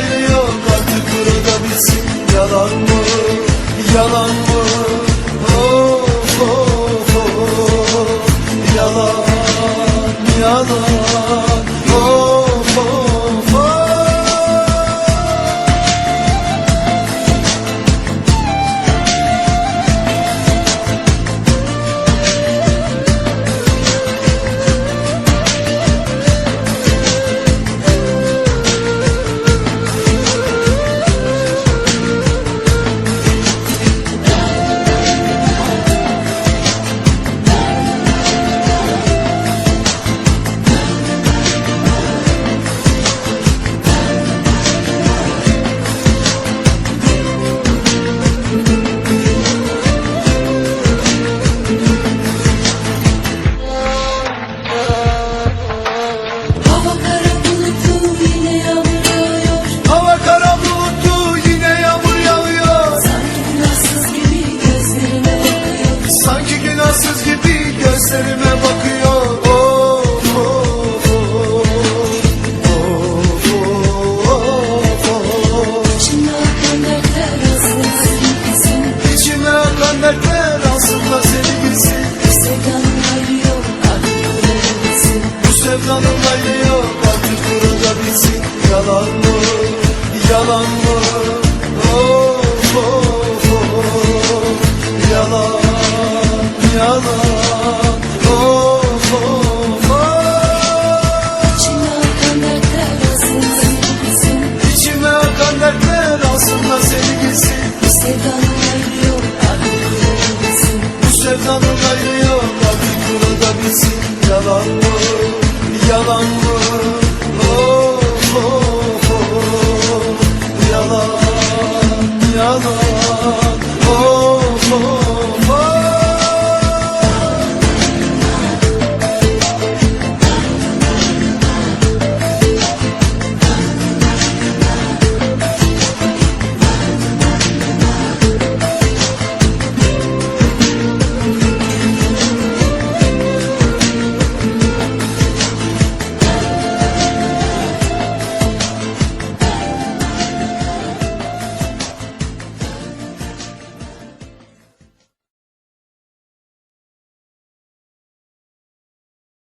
hayal yok artık burada bitsin Yalan mı, yalan mı, of of of. Yalan. alone